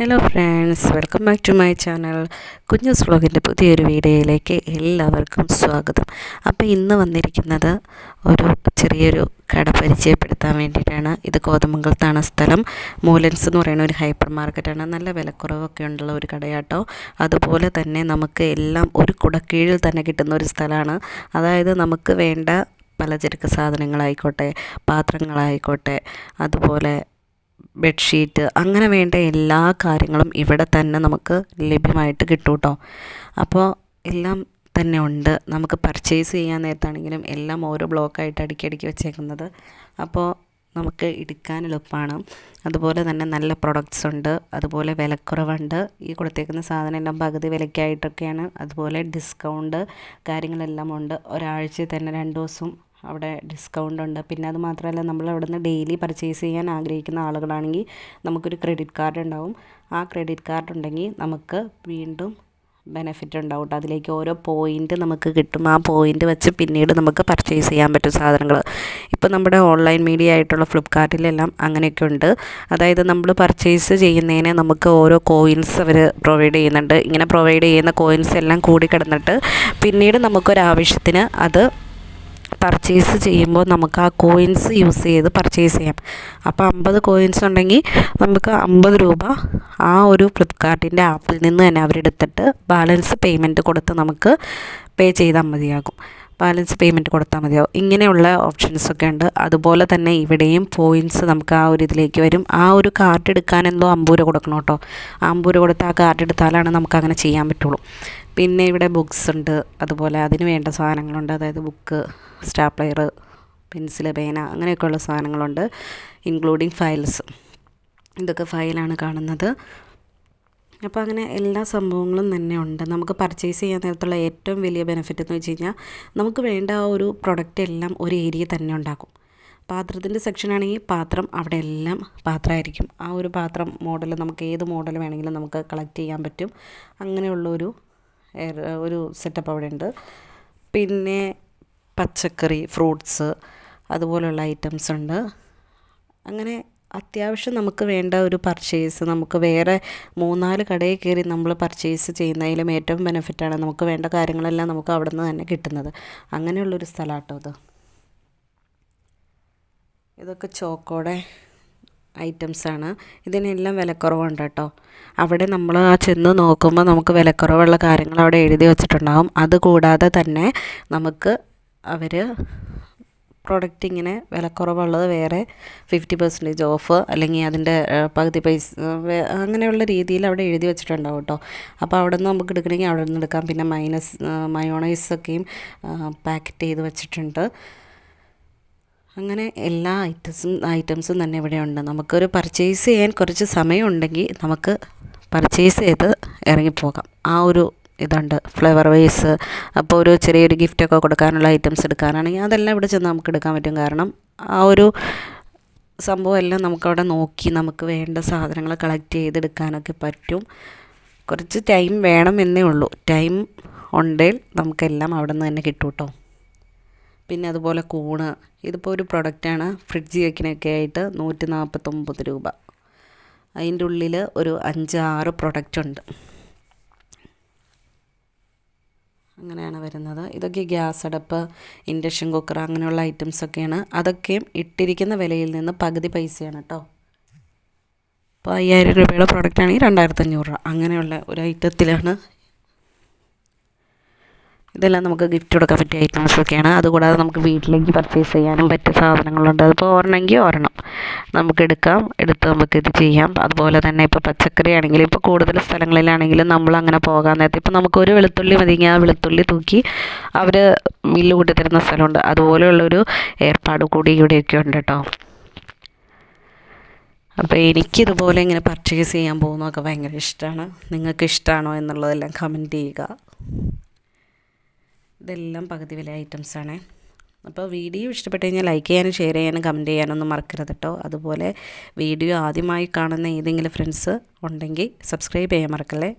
Hello friends welcome back to my channel Kunjus വ്ളോഗിന്റെ പുതിയൊരു വീഡിയോയിലേക്ക് എല്ലാവർക്കും സ്വാഗതം. അപ്പോൾ ഇന്ന് വന്നിരിക്കുന്നത് ഒരു ചെറിയൊരു കട പരിചയപ്പെടുത്താൻ വേണ്ടിയിട്ടാണ്. ഇത് കോതമംഗലത്താണ് സ്ഥലം. മൂലൻസ് എന്ന് പറയുന്ന ഒരു ഹൈപ്പർ മാർക്കറ്റാണ് നല്ല വിലക്കുറവൊക്കെ ഉള്ള ഒരു കടയാട്ടോ. അതുപോലെ തന്നെ നമുക്ക് എല്ലാം ഒരു കുടക്കീഴിൽ തന്നെ കിട്ടുന്ന ഒരു സ്ഥലമാണ്. അതായത് നമുക്ക് വേണ്ട പലചരക്ക് സാധനങ്ങളായിക്കോട്ടെ പാത്രങ്ങളായിക്കോട്ടെ അതുപോലെ ബെഡ്ഷീറ്റ് അങ്ങനെ വേണ്ട എല്ലാ കാര്യങ്ങളും ഇവിടെ തന്നെ നമുക്ക് ലഭ്യമായിട്ട് കിട്ടും കേട്ടോ അപ്പോൾ എല്ലാം തന്നെ ഉണ്ട്. നമുക്ക് പർച്ചേസ് ചെയ്യാൻ നേരത്താണെങ്കിലും എല്ലാം ഓരോ ബ്ലോക്കായിട്ട് അടുക്കി അടുക്കി വെച്ചേക്കുന്നത്. അപ്പോൾ നമുക്ക് എടുക്കാൻ എളുപ്പമാണ് അതുപോലെ തന്നെ നല്ല പ്രൊഡക്ട്സ് ഉണ്ട്. അതുപോലെ വിലക്കുറവുണ്ട്. ഈ കൊടുത്തേക്കുന്ന സാധനം എല്ലാം പകുതി വിലയ്ക്കായിട്ടൊക്കെയാണ്. അതുപോലെ ഡിസ്കൗണ്ട് കാര്യങ്ങളെല്ലാം ഉണ്ട്. ഒരാഴ്ച തന്നെ രണ്ട് ദിവസം അവിടെ ഡിസ്കൗണ്ട് ഉണ്ട്. പിന്നെ അത് മാത്രമല്ല നമ്മൾ അവിടെ നിന്ന് ഡെയിലി പർച്ചേസ് ചെയ്യാൻ ആഗ്രഹിക്കുന്ന ആളുകളാണെങ്കിൽ നമുക്കൊരു ക്രെഡിറ്റ് കാർഡ് ഉണ്ടാവും. ആ ക്രെഡിറ്റ് കാർഡ് ഉണ്ടെങ്കിൽ നമുക്ക് വീണ്ടും ബെനിഫിറ്റ് ഉണ്ടാവും കേട്ടോ അതിലേക്ക് ഓരോ പോയിന്റ് നമുക്ക് കിട്ടും. ആ പോയിന്റ് വെച്ച് പിന്നീട് നമുക്ക് പർച്ചേസ് ചെയ്യാൻ പറ്റും സാധനങ്ങൾ. ഇപ്പോൾ നമ്മുടെ ഓൺലൈൻ മീഡിയ ആയിട്ടുള്ള ഫ്ലിപ്കാർട്ടിലെല്ലാം അങ്ങനെയൊക്കെ ഉണ്ട്. അതായത് നമ്മൾ പർച്ചേസ് ചെയ്യുന്നതിന് നമുക്ക് ഓരോ കോയിൻസ് അവർ പ്രൊവൈഡ് ചെയ്യുന്നുണ്ട്. ഇങ്ങനെ പ്രൊവൈഡ് ചെയ്യുന്ന കോയിൻസ് എല്ലാം കൂടി കിടന്നിട്ട് പിന്നീട് നമുക്കൊരാവശ്യത്തിന് അത് പർച്ചേസ് ചെയ്യുമ്പോൾ നമുക്ക് ആ കോയിൻസ് യൂസ് ചെയ്ത് പർച്ചേസ് ചെയ്യാം. അപ്പോൾ അമ്പത് കോയിൻസ് ഉണ്ടെങ്കിൽ നമുക്ക് അമ്പത് രൂപ ആ ഒരു ഫ്ലിപ്കാർട്ടിന്റെ ആപ്പിൽ നിന്ന് തന്നെ അവരെടുത്തിട്ട് ബാലൻസ് പേയ്മെന്റ് കൊടുത്ത് നമുക്ക് പേ ചെയ്താൽ മതിയാകും. ബാലൻസ് പേയ്മെന്റ് കൊടുത്താൽ മതിയാവും ഇങ്ങനെയുള്ള ഓപ്ഷൻസൊക്കെ ഉണ്ട്. അതുപോലെ തന്നെ ഇവിടെയും പോയിന്റ്സ് നമുക്ക് ആ ഒരു ഇതിലേക്ക് വരും. ആ ഒരു കാർഡ് എടുക്കാൻ എന്തോ അമ്പൂര കൊടുക്കണം കേട്ടോ. അമ്പൂര കൊടുത്ത് ആ കാർഡ് എടുത്താലാണ് നമുക്ക് അങ്ങനെ ചെയ്യാൻ പറ്റുള്ളൂ. പിന്നെ ഇവിടെ ബുക്സ് ഉണ്ട്. അതുപോലെ അതിന് വേണ്ട സാധനങ്ങളുണ്ട്. അതായത് ബുക്ക് സ്റ്റാപ്ലെയർ പെൻസിൽ പേന അങ്ങനെയൊക്കെയുള്ള സാധനങ്ങളുണ്ട് ഇൻക്ലൂഡിങ് ഫയൽസ് ഇതൊക്കെ ഫയലാണ് കാണുന്നത്. അപ്പോൾ അങ്ങനെ എല്ലാ സംഭവങ്ങളും തന്നെ ഉണ്ട്. നമുക്ക് പർച്ചേസ് ചെയ്യാൻ നേരത്തുള്ള ഏറ്റവും വലിയ ബെനിഫിറ്റ് എന്ന് വെച്ച് കഴിഞ്ഞാൽ നമുക്ക് വേണ്ട ആ ഒരു പ്രൊഡക്റ്റ് എല്ലാം ഒരു ഏരിയ തന്നെ ഉണ്ടാക്കും. പാത്രത്തിന്റെ സെക്ഷൻ ആണെങ്കിൽ പാത്രം അവിടെ എല്ലാം പാത്രമായിരിക്കും. ആ ഒരു പാത്രം മോഡൽ നമുക്ക് ഏത് മോഡൽ വേണമെങ്കിലും നമുക്ക് കളക്ട് ചെയ്യാൻ പറ്റും. അങ്ങനെയുള്ളൊരു ഒരു സെറ്റപ്പ് അവിടെ ഉണ്ട് പിന്നെ പച്ചക്കറി ഫ്രൂട്ട്സ് അതുപോലുള്ള ഐറ്റംസ് ഉണ്ട്. അങ്ങനെ അത്യാവശ്യം നമുക്ക് വേണ്ട ഒരു പർച്ചേസ് നമുക്ക് വേറെ മൂന്നാൽ കടയിൽ കയറി നമ്മൾ പർച്ചേസ് ചെയ്യുന്നതിലും ഏറ്റവും ബെനിഫിറ്റാണ് നമുക്ക് വേണ്ട കാര്യങ്ങളെല്ലാം നമുക്ക് അവിടെ നിന്ന് തന്നെ കിട്ടുന്നത്. അങ്ങനെയുള്ളൊരു സ്ഥലമാട്ടോ ഇത്. ഇതൊക്കെ ചോക്കോടെ ഐറ്റംസാണ്. ഇതിനെല്ലാം വിലക്കുറവുണ്ട് കേട്ടോ. അവിടെ നമ്മൾ ആ ചെന്ന് നോക്കുമ്പോൾ നമുക്ക് വിലക്കുറവുള്ള കാര്യങ്ങൾ അവിടെ എഴുതി വെച്ചിട്ടുണ്ടാകും അതുകൂടാതെ തന്നെ നമുക്ക് അവർ പ്രോഡക്റ്റ് ഇങ്ങനെ വിലക്കുറവുള്ളത് വേറെ ഫിഫ്റ്റി പെർസെന്റേജ് ഓഫ് അല്ലെങ്കിൽ അതിന്റെ പകുതി പൈസ അങ്ങനെയുള്ള രീതിയിൽ അവിടെ എഴുതി വെച്ചിട്ടുണ്ടാവും കേട്ടോ. അപ്പോൾ അവിടെ നിന്ന് നമുക്ക് എടുക്കണമെങ്കിൽ അവിടെ നിന്ന് എടുക്കാം. പിന്നെ മൈനസ് മയോണൈസൊക്കെയും പാക്കറ്റ് ചെയ്ത് വെച്ചിട്ടുണ്ട്. അങ്ങനെ എല്ലാ ഐറ്റംസും ഐറ്റംസും തന്നെ ഇവിടെ ഉണ്ട്. നമുക്കൊരു പർച്ചേസ് ചെയ്യാൻ കുറച്ച് സമയമുണ്ടെങ്കിൽ നമുക്ക് പർച്ചേസ് ചെയ്ത് ഇറങ്ങിപ്പോകാം. ആ ഒരു ഇതുണ്ട്. ഫ്ലവർ വൈസ് അപ്പോൾ ഒരു ചെറിയൊരു ഗിഫ്റ്റൊക്കെ കൊടുക്കാനുള്ള ഐറ്റംസ് എടുക്കാനാണെങ്കിൽ അതെല്ലാം ഇവിടെ ചെന്ന് നമുക്ക് എടുക്കാൻ പറ്റും. കാരണം ആ ഒരു സംഭവം എല്ലാം നമുക്കവിടെ നോക്കി നമുക്ക് വേണ്ട സാധനങ്ങൾ കളക്ട് ചെയ്തെടുക്കാനൊക്കെ പറ്റും. കുറച്ച് ടൈം വേണമെന്നേ ഉള്ളൂ. ടൈം ഉണ്ടെങ്കിൽ നമുക്കെല്ലാം അവിടെ നിന്ന് തന്നെ കിട്ടും കേട്ടോ പിന്നെ അതുപോലെ കൂണ്. ഇതിപ്പോൾ ഒരു പ്രൊഡക്റ്റാണ് ഫ്രിഡ്ജ് വയ്ക്കണൊക്കെ ആയിട്ട് നൂറ്റി നാൽപ്പത്തൊമ്പത് രൂപ. അതിന്റെ ഉള്ളിൽ ഒരു അഞ്ച് ആറ് പ്രൊഡക്റ്റ് ഉണ്ട്. അങ്ങനെയാണ് വരുന്നത്. ഇതൊക്കെ ഗ്യാസ് അടപ്പ് ഇൻഡക്ഷൻ കുക്കർ അങ്ങനെയുള്ള ഐറ്റംസൊക്കെയാണ് അതൊക്കെയും ഇട്ടിരിക്കുന്ന വിലയിൽ നിന്ന് പകുതി പൈസയാണ് കേട്ടോ ഇപ്പോൾ അയ്യായിരം രൂപയുടെ പ്രോഡക്റ്റ് ആണെങ്കിൽ രണ്ടായിരത്തഞ്ഞൂറ് രൂപ. അങ്ങനെയുള്ള ഒരു ഐറ്റത്തിലാണ് ഇതെല്ലാം നമുക്ക് ഗിഫ്റ്റ് കൊടുക്കാൻ പറ്റിയ ഐറ്റംസൊക്കെയാണ് അതുകൂടാതെ നമുക്ക് വീട്ടിലേക്ക് പർച്ചേസ് ചെയ്യാനും പറ്റിയ സാധനങ്ങളുണ്ട്. അതിപ്പോൾ ഒരെണ്ണമെങ്കിൽ ഒരെണ്ണം നമുക്ക് എടുക്കാം. എടുത്ത് നമുക്ക് ഇത് ചെയ്യാം. അതുപോലെ തന്നെ ഇപ്പോൾ പച്ചക്കറി ആണെങ്കിലും ഇപ്പോൾ കൂടുതൽ സ്ഥലങ്ങളിലാണെങ്കിലും നമ്മൾ അങ്ങനെ പോകാൻ നേരത്തെ ഇപ്പോൾ നമുക്ക് ഒരു വെളുത്തുള്ളി മതിയെങ്കിൽ ആ വെളുത്തുള്ളി തൂക്കി അവർ മില്ല് കൂട്ടി തരുന്ന സ്ഥലമുണ്ട്. അതുപോലെയുള്ളൊരു ഏർപ്പാട് കൂടി ഇവിടെയൊക്കെ ഉണ്ട് കേട്ടോ. അപ്പോൾ എനിക്കിതുപോലെ ഇങ്ങനെ പർച്ചേസ് ചെയ്യാൻ പോകുന്നതൊക്കെ ഭയങ്കര ഇഷ്ടമാണ് നിങ്ങൾക്ക് ഇഷ്ടമാണോ എന്നുള്ളതെല്ലാം കമന്റ് ചെയ്യുക. ഇതെല്ലാം പകുതി വില ഐറ്റംസാണ്. അപ്പോൾ വീഡിയോ ഇഷ്ടപ്പെട്ട് കഴിഞ്ഞാൽ ലൈക്ക് ചെയ്യാനും ഷെയർ ചെയ്യാനും കമന്റ് ചെയ്യാനൊന്നും മറക്കരുത് കേട്ടോ. അതുപോലെ വീഡിയോ ആദ്യമായി കാണുന്ന ഏതെങ്കിലും ഫ്രണ്ട്സ് ഉണ്ടെങ്കിൽ സബ്സ്ക്രൈബ് ചെയ്യാൻ മറക്കല്ലേ?